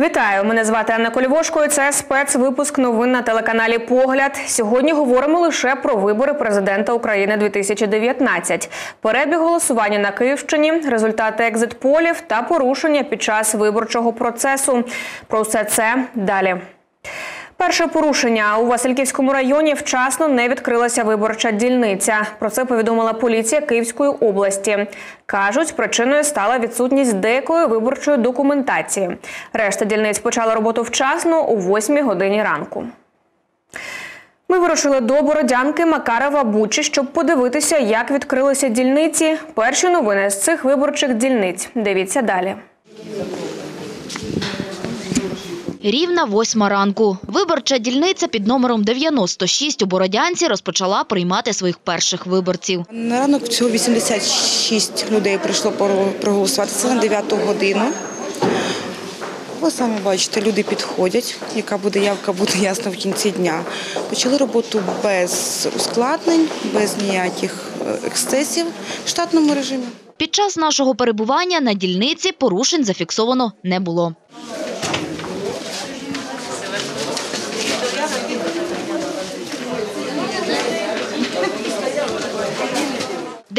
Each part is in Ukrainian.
Вітаю! Мене звати Анна Кольвошко. і Це спецвипуск новин на телеканалі Погляд. Сьогодні говоримо лише про вибори президента України 2019. Перебіг голосування на Київщині, результати екзит-полів та порушення під час виборчого процесу. Про все це далі. Перше порушення у Васильківському районі вчасно не відкрилася виборча дільниця. Про це повідомила поліція Київської області. Кажуть, причиною стала відсутність деякої виборчої документації. Решта дільниць почала роботу вчасно о 8 годині ранку. Ми вирушили до Бородянки Макарова Бучі, щоб подивитися, як відкрилися дільниці. Перші новини з цих виборчих дільниць. Дивіться далі. Рівна восьма ранку. Виборча дільниця під номером 96 у Бородянці розпочала приймати своїх перших виборців. На ранок всього 86 людей прийшло проголосувати. Це на 9 годину. Ви самі бачите, люди підходять. Яка буде явка, буде ясно в кінці дня. Почали роботу без ускладнень, без ніяких е, ексцесів в штатному режимі. Під час нашого перебування на дільниці порушень зафіксовано не було.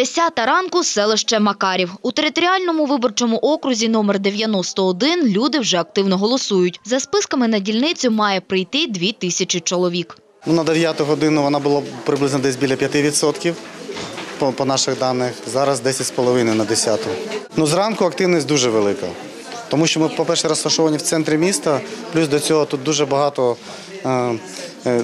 Десята ранку селище Макарів. У територіальному виборчому окрузі номер 91 люди вже активно голосують. За списками на дільницю має прийти дві тисячі чоловік. Ну, на 9 годину вона була приблизно десь біля 5% по, наших даних. Зараз 10,5 на 10. Ну, зранку активність дуже велика. Тому що ми, по-перше, розташовані в центрі міста, плюс до цього тут дуже багато. Е, е,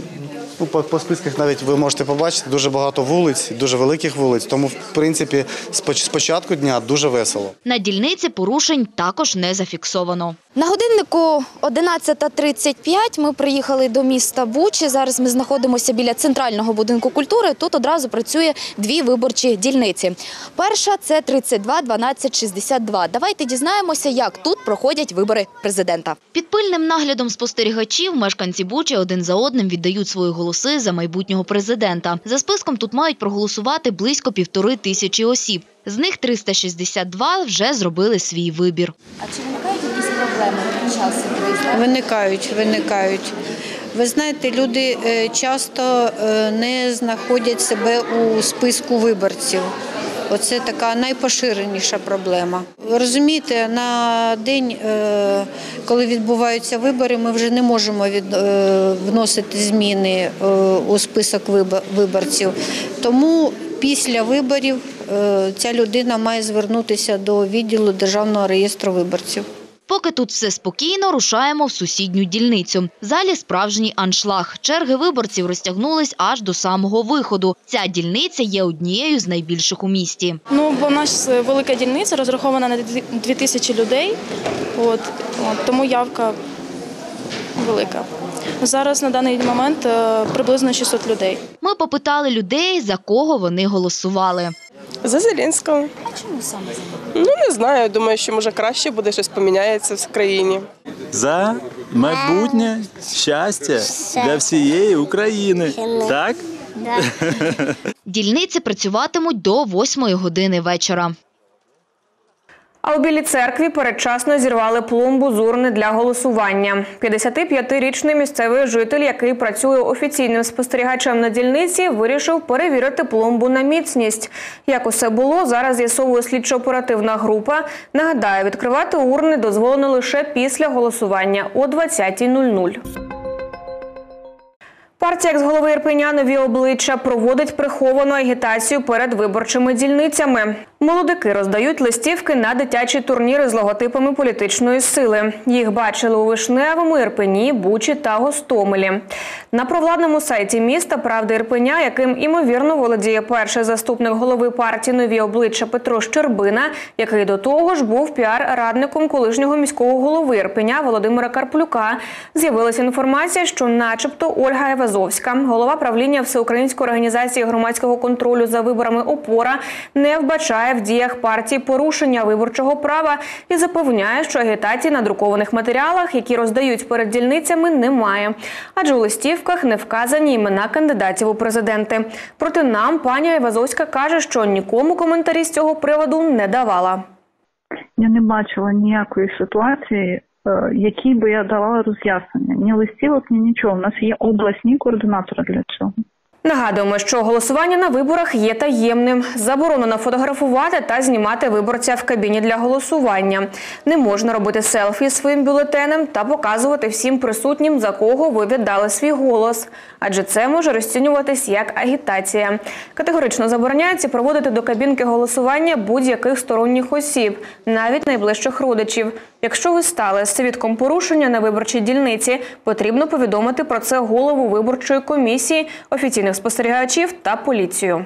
ну, по, по списках навіть ви можете побачити дуже багато вулиць, дуже великих вулиць. Тому, в принципі, з поч- з початку дня дуже весело. На дільниці порушень також не зафіксовано. На годиннику 11.35 ми приїхали до міста Бучі. Зараз ми знаходимося біля центрального будинку культури. Тут одразу працює дві виборчі дільниці. Перша це 32 12 62. Давайте дізнаємося, як тут проходять вибори президента. Під пильним наглядом спостерігачів мешканці Бучі один за одним віддають свої голоси за майбутнього президента. За списком тут мають проголосувати близько півтори тисячі осіб. З них 362 вже зробили свій вибір. А чи проблеми під час Виникають, виникають. Ви знаєте, люди е, часто е, не знаходять себе у списку виборців. Оце така найпоширеніша проблема. Розумієте, на день, е, коли відбуваються вибори, ми вже не можемо від, вносити зміни у список виборців. Тому після виборів ця людина має звернутися до відділу Державного реєстру виборців. Поки тут все спокійно, рушаємо в сусідню дільницю. В залі справжній аншлаг. Черги виборців розтягнулись аж до самого виходу. Ця дільниця є однією з найбільших у місті. Ну, бо наша велика дільниця розрахована на дві- 2000 людей, от, от, тому явка велика. Зараз на даний момент е, приблизно 600 людей. Ми попитали людей, за кого вони голосували. За Зеленського. А чому саме Ну не знаю. Думаю, що може краще буде, щось поміняється в країні. за майбутнє щастя для всієї України. Так? Дільниці працюватимуть до 8 години вечора. А у Білій церкві передчасно зірвали пломбу з урни для голосування. 55-річний місцевий житель, який працює офіційним спостерігачем на дільниці, вирішив перевірити пломбу на міцність. Як усе було, зараз з'ясовує слідчо-оперативна група. Нагадаю, відкривати урни дозволено лише після голосування о 20.00. Партія екс-голови Ірпеня «Нові обличчя проводить приховану агітацію перед виборчими дільницями. Молодики роздають листівки на дитячі турніри з логотипами політичної сили. Їх бачили у Вишневому, Ірпені, Бучі та Гостомелі. На провладному сайті міста «Правда Ірпеня», яким імовірно володіє перший заступник голови партії «Нові обличчя» Петро Щербина, який до того ж був піар-радником колишнього міського голови Ірпеня Володимира Карплюка, з'явилася інформація, що начебто Ольга Евазовська, голова правління Всеукраїнської організації громадського контролю за виборами «Опора», не вбачає в діях партії порушення виборчого права і запевняє, що агітації на друкованих матеріалах, які роздають перед дільницями, немає. Адже у листівках не вказані імена кандидатів у президенти. Проте нам пані Евазовська каже, що нікому коментарі з цього приводу не давала. Я не бачила ніякої ситуації, е, який би я давала роз'яснення. Ні листівок, ні нічого. У нас є обласні координатори для цього. Нагадуємо, що голосування на виборах є таємним. Заборонено фотографувати та знімати виборця в кабіні для голосування. Не можна робити селфі зі своїм бюлетенем та показувати всім присутнім, за кого ви віддали свій голос, адже це може розцінюватись як агітація. Категорично забороняється проводити до кабінки голосування будь-яких сторонніх осіб, навіть найближчих родичів. Якщо ви стали свідком порушення на виборчій дільниці, потрібно повідомити про це голову виборчої комісії, офіційних спостерігачів та поліцію.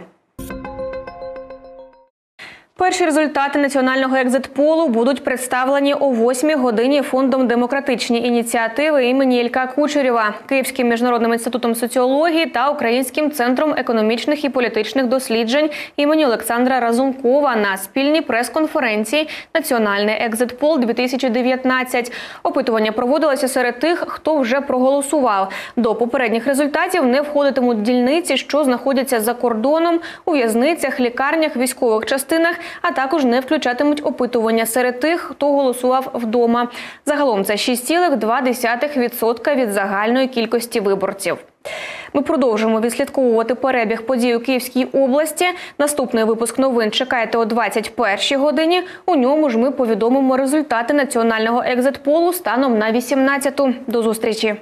Перші результати національного екзитполу будуть представлені о 8 годині фондом демократичні ініціативи імені Ілька Кучерєва, Київським міжнародним інститутом соціології та Українським центром економічних і політичних досліджень імені Олександра Разумкова на спільній прес-конференції Національний екзитпол 2019 Опитування проводилося серед тих, хто вже проголосував. До попередніх результатів не входитимуть дільниці, що знаходяться за кордоном у в'язницях, лікарнях, військових частинах, а також не включатимуть опитування серед тих, хто голосував вдома. Загалом це 6,2% від загальної кількості виборців. Ми продовжимо відслідковувати перебіг подій у Київській області. Наступний випуск новин чекайте о 21 годині. У ньому ж ми повідомимо результати національного екзитполу станом на 18 До зустрічі.